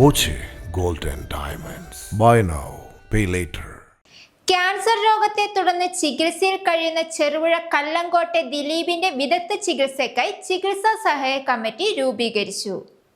Boche gold and diamonds. Buy now pay later cancer രോഗത്തെ തുടർന്ന് ചികിത്സയിൽ കഴിയുന്ന ചെറുപുഴ കല്ലങ്കോട്ടെ ദിലീപിന്റെ വിദഗ്ധ ചികിത്സയ്ക്കായി ചികിത്സാ സഹായ കമ്മിറ്റി രൂപീകരിച്ചു.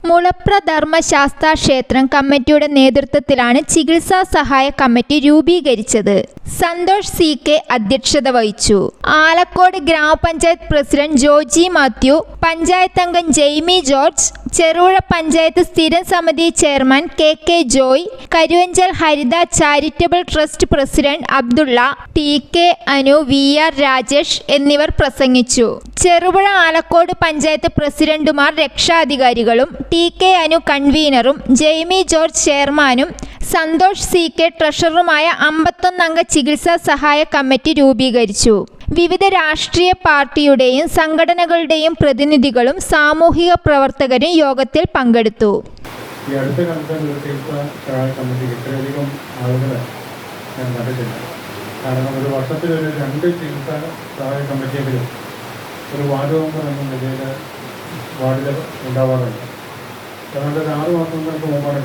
മുളപ്ര ധർമ്മശാസ്ത്ര ക്ഷേത്രം കമ്മിറ്റിയുടെ നേതൃത്വത്തിലാണ് ചികിത്സാ സഹായ കമ്മിറ്റി രൂപീകരിച്ചത്. സന്തോഷ് സി കെ അധ്യക്ഷത വഹിച്ചു. ആലക്കോട് ഗ്രാമപഞ്ചായത്ത് പ്രസിഡന്റ് ജോജി മാത്യു പഞ്ചായത്ത് അംഗം ജെയ്മി ജോർജ് ചെറുപുഴ പഞ്ചായത്ത് സ്ഥിരം സമിതി chairman K K Joy Karuvanchal Haritha charitable trust president Abdulla T K Anu V R Rajesh എന്നിവർ പ്രസംഗിച്ചു. ചെറുപുഴ ആലക്കോട് പഞ്ചായത്ത് പ്രസിഡന്റുമാർ രക്ഷാധികാരികളും ടി കെ അനു കൺവീനറും ജെയ്മി ജോർജ് ചെയർമാനും സന്തോഷ് സി കെ ട്രഷററുമായ അമ്പത്തൊന്നംഗ ചികിത്സാ സഹായ കമ്മിറ്റി രൂപീകരിച്ചു. വിവിധ രാഷ്ട്രീയ പാർട്ടിയുടെയും സംഘടനകളുടെയും പ്രതിനിധികളും സാമൂഹിക പ്രവർത്തകരും യോഗത്തിൽ പങ്കെടുത്തു. ഞാൻ കണ്ടിട്ടില്ല. കാരണം ഒരു വർഷത്തിൽ ഒരു രണ്ട് ചികിത്സാ സഹായ കമ്മിറ്റിയെങ്കിലും ഒരു വാർഡ് മെമ്പർ എന്ന നിലയിൽ വാർഡിൽ ഉണ്ടാവാറുണ്ട്. കാരണം ഒരു ആറ് മാസങ്ങൾക്ക് മുമ്പാണ്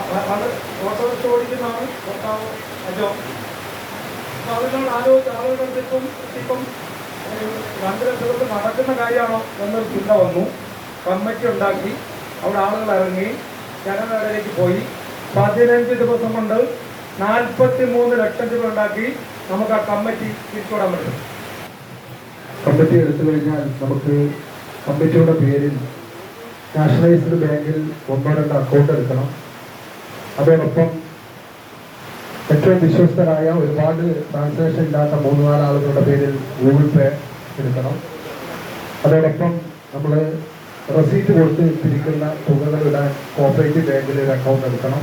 അപ്പൊ അതിനോട് ആലോചിച്ച് നടക്കുന്ന കാര്യമാണോ എന്നൊരു ചിന്ത വന്നു. കമ്മിറ്റി ഉണ്ടാക്കി. അവിടെ ആളുകൾ ഇറങ്ങി ജനങ്ങളിലേക്ക് പോയി. പതിനഞ്ച് ദിവസം കൊണ്ട് നാൽപ്പത്തി മൂന്ന് ലക്ഷം രൂപ ഉണ്ടാക്കി നമുക്ക് ആ കമ്മിറ്റി തിരിച്ചുവിടാൻ പറ്റും കമ്മിറ്റി എടുത്തു കഴിഞ്ഞാൽ നമുക്ക് കമ്മിറ്റിയുടെ പേരിൽ നാഷണലൈസ്ഡ് ബാങ്കിൽ ഒന്നോ രണ്ടോ അക്കൗണ്ട് എടുക്കണം. അതോടൊപ്പം ഏറ്റവും വിശ്വസ്തരായ ഒരുപാട് ട്രാൻസാക്ഷൻ ഇല്ലാത്ത മൂന്ന് നാല് ആളുകളുടെ പേരിൽ ഗൂഗിൾ പേ എടുക്കണം. അതോടൊപ്പം നമ്മൾ റെസീറ്റ് കൊടുത്ത് പിരിക്കുന്ന തുകകൾ കോപ്പറേറ്റീവ് ബാങ്കിൽ ഒരു അക്കൗണ്ട് എടുക്കണം.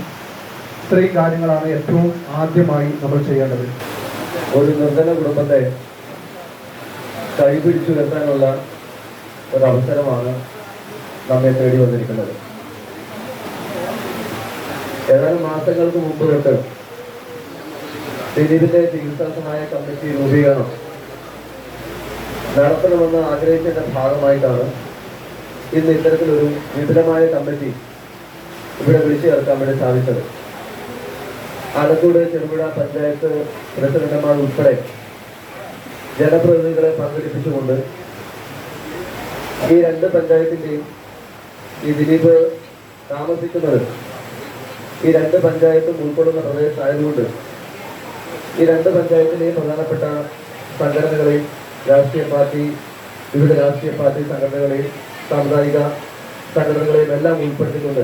ഇത്രയും കാര്യങ്ങളാണ് ഏറ്റവും ആദ്യമായി നമ്മൾ ചെയ്യേണ്ടത്. ഒരു നിർധന കുടുംബത്തെ കൈപിടിച്ചു നിർത്താനുള്ള ഒരു അവസരമാണ് നമ്മെ തേടി വന്നിരിക്കുന്നത്. ഏതാനും മാസങ്ങൾക്ക് മുമ്പ് തൊട്ട് ദിലീപിന്റെ ചികിത്സാ സഹായ കമ്മിറ്റി രൂപീകരണം നടത്തണമെന്ന് ആഗ്രഹിച്ചതിന്റെ ഭാഗമായിട്ടാണ് ഇന്ന് ഇത്തരത്തിലൊരു വിപുലമായ കമ്മിറ്റി ഇവിടെ വിളിച്ചു ചേർക്കാൻ വേണ്ടി സാധിച്ചത്. ആലത്തൂട് ചെറുപുഴ പഞ്ചായത്ത് പ്രസിഡന്റുമാർ ഉൾപ്പെടെ ജനപ്രതിനിധികളെ പങ്കെടുപ്പിച്ചുകൊണ്ട് ഈ രണ്ട് പഞ്ചായത്തിന്റെയും ഈ ദിലീപ് താമസിക്കുന്നത് ഈ രണ്ട് പഞ്ചായത്തും ഉൾക്കൊള്ളുന്ന പ്രദേശമായതുകൊണ്ട് ഈ രണ്ട് പഞ്ചായത്തിലെയും പ്രധാനപ്പെട്ട സംഘടനകളെയും രാഷ്ട്രീയ പാർട്ടി വിവിധ രാഷ്ട്രീയ പാർട്ടി സംഘടനകളെയും സാമുദായിക സംഘടനകളെയും എല്ലാം ഉൾപ്പെടുത്തിക്കൊണ്ട്